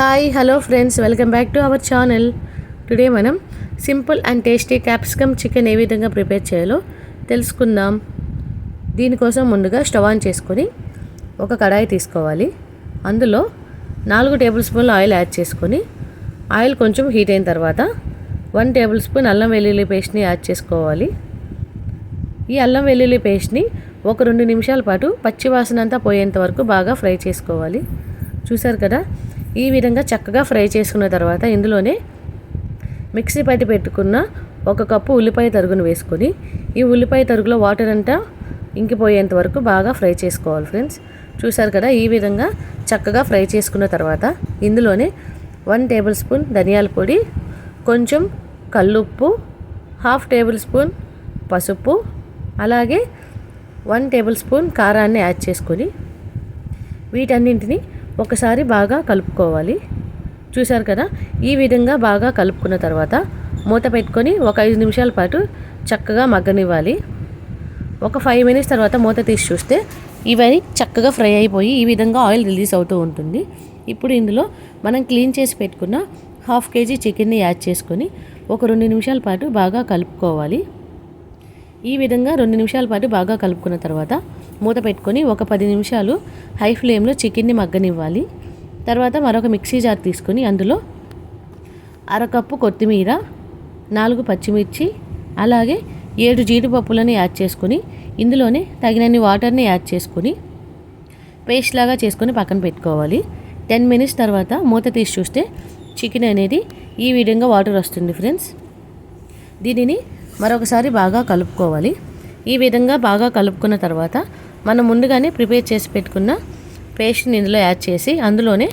Hi hello friends welcome back to our channel today మనం simple and tasty capsicum chicken ఏ విధంగా prepare చేయాలో తెలుసుకుందాం. దీనికోసం ముందుగా స్టవ్ ఆన్ చేసుకొని ఒక కడాయి తీసుకోవాలి. అందులో నాలుగు టేబుల్ స్పూన్లు ఆయిల్ యాడ్ చేసుకొని ఆయిల్ కొంచెం హీట్ అయిన తర్వాత వన్ టేబుల్ స్పూన్ అల్లం వెల్లుల్లి పేస్ట్ని యాడ్ చేసుకోవాలి. ఈ అల్లం వెల్లుల్లి పేస్ట్ని ఒక రెండు నిమిషాల పాటు పచ్చివాసన అంతా పోయేంత వరకు బాగా ఫ్రై చేసుకోవాలి. చూసారు కదా? ఈ విధంగా చక్కగా ఫ్రై చేసుకున్న తర్వాత ఇందులోనే మిక్సీ పట్టి పెట్టుకున్న ఒక కప్పు ఉల్లిపాయ తరుగును వేసుకొని ఈ ఉల్లిపాయ తరుగులో వాటర్ అంతా ఇంకిపోయేంత వరకు బాగా ఫ్రై చేసుకోవాలి ఫ్రెండ్స్. చూసారు కదా ఈ విధంగా చక్కగా ఫ్రై చేసుకున్న తర్వాత ఇందులోనే వన్ టేబుల్ స్పూన్ ధనియాల పొడి కొంచెం కల్లుప్పు హాఫ్ టేబుల్ స్పూన్ పసుపు అలాగే వన్ టేబుల్ స్పూన్ కారాన్ని యాడ్ చేసుకొని వీటన్నింటిని ఒకసారి బాగా కలుపుకోవాలి. చూశారు కదా? ఈ విధంగా బాగా కలుపుకున్న తర్వాత మూత పెట్టుకొని ఒక ఐదు నిమిషాల పాటు చక్కగా మగ్గనివ్వాలి. ఒక ఫైవ్ మినిట్స్ తర్వాత మూత తీసి చూస్తే ఇవన్నీ చక్కగా ఫ్రై అయిపోయి ఈ విధంగా ఆయిల్ రిలీజ్ అవుతూ ఉంటుంది. ఇప్పుడు ఇందులో మనం క్లీన్ చేసి పెట్టుకున్న హాఫ్ కేజీ చికెన్ని యాడ్ చేసుకొని ఒక రెండు నిమిషాల పాటు బాగా కలుపుకోవాలి. ఈ విధంగా రెండు నిమిషాల పాటు బాగా కలుపుకున్న తర్వాత మూత పెట్టుకొని ఒక పది నిమిషాలు హై ఫ్లేమ్లో చికెన్ని మగ్గనివ్వాలి. తర్వాత మరొక మిక్సీ జార్ తీసుకొని అందులో అరకప్పు కొత్తిమీర నాలుగు పచ్చిమిర్చి అలాగే ఏడు జీడిపప్పులను యాడ్ చేసుకొని ఇందులోనే తగినన్ని వాటర్ని యాడ్ చేసుకొని పేస్ట్ లాగా చేసుకొని పక్కన పెట్టుకోవాలి. టెన్ మినిట్స్ తర్వాత మూత తీసి చూస్తే చికెన్ అనేది ఈ విధంగా వాటర్ వస్తుంది ఫ్రెండ్స్. దీనిని మరొకసారి బాగా కలుపుకోవాలి. ఈ విధంగా బాగా కలుపుకున్న తర్వాత మనం ముందుగానే ప్రిపేర్ చేసి పెట్టుకున్న పేస్ట్ని ఇందులో యాడ్ చేసి అందులోనే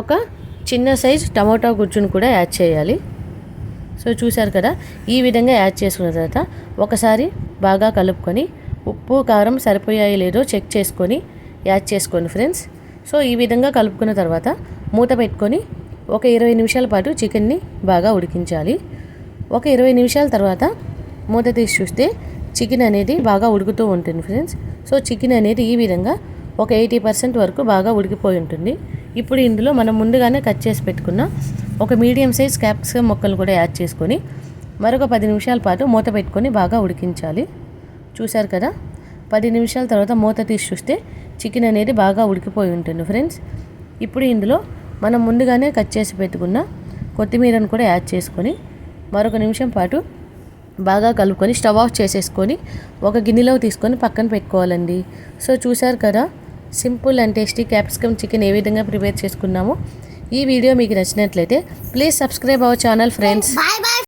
ఒక చిన్న సైజ్ టమాటా గుజ్జును కూడా యాడ్ చేయాలి. సో చూశారు కదా ఈ విధంగా యాడ్ చేసుకున్న తర్వాత ఒకసారి బాగా కలుపుకొని ఉప్పు కారం సరిపోయాయి లేదో చెక్ చేసుకొని యాడ్ చేసుకోండి ఫ్రెండ్స్. సో ఈ విధంగా కలుపుకున్న తర్వాత మూత పెట్టుకొని ఒక ఇరవై నిమిషాల పాటు చికెన్ని బాగా ఉడికించాలి. ఒక ఇరవై నిమిషాల తర్వాత మూత తీసి చూస్తే చికెన్ అనేది బాగా ఉడుకుతూ ఉంటుంది ఫ్రెండ్స్. సో చికెన్ అనేది ఈ విధంగా ఒక ఎయిటీ పర్సెంట్ వరకు బాగా ఉడికిపోయి ఉంటుంది. ఇప్పుడు ఇందులో మనం ముందుగానే కట్ చేసి పెట్టుకున్న ఒక మీడియం సైజ్ క్యాప్సికమ్ మొక్కలు కూడా యాడ్ చేసుకొని మరొక పది నిమిషాల పాటు మూత పెట్టుకొని బాగా ఉడికించాలి. చూశారు కదా? పది నిమిషాల తర్వాత మూత తీసి చూస్తే చికెన్ అనేది బాగా ఉడికిపోయి ఉంటుంది ఫ్రెండ్స్. ఇప్పుడు ఇందులో మనం ముందుగానే కట్ చేసి పెట్టుకున్న కొత్తిమీరను కూడా యాడ్ చేసుకొని మరొక నిమిషం పాటు బాగా కలుపుకొని స్టవ్ ఆఫ్ చేసేసుకొని ఒక గిన్నెలో తీసుకొని పక్కన పెట్టుకోవాలండి. సో చూసారు కదా simple and tasty capsicum chicken ఏ విధంగా ప్రిపేర్ చేసుకున్నామో ఈ వీడియో మీకు నచ్చినట్లయితే please subscribe our channel friends.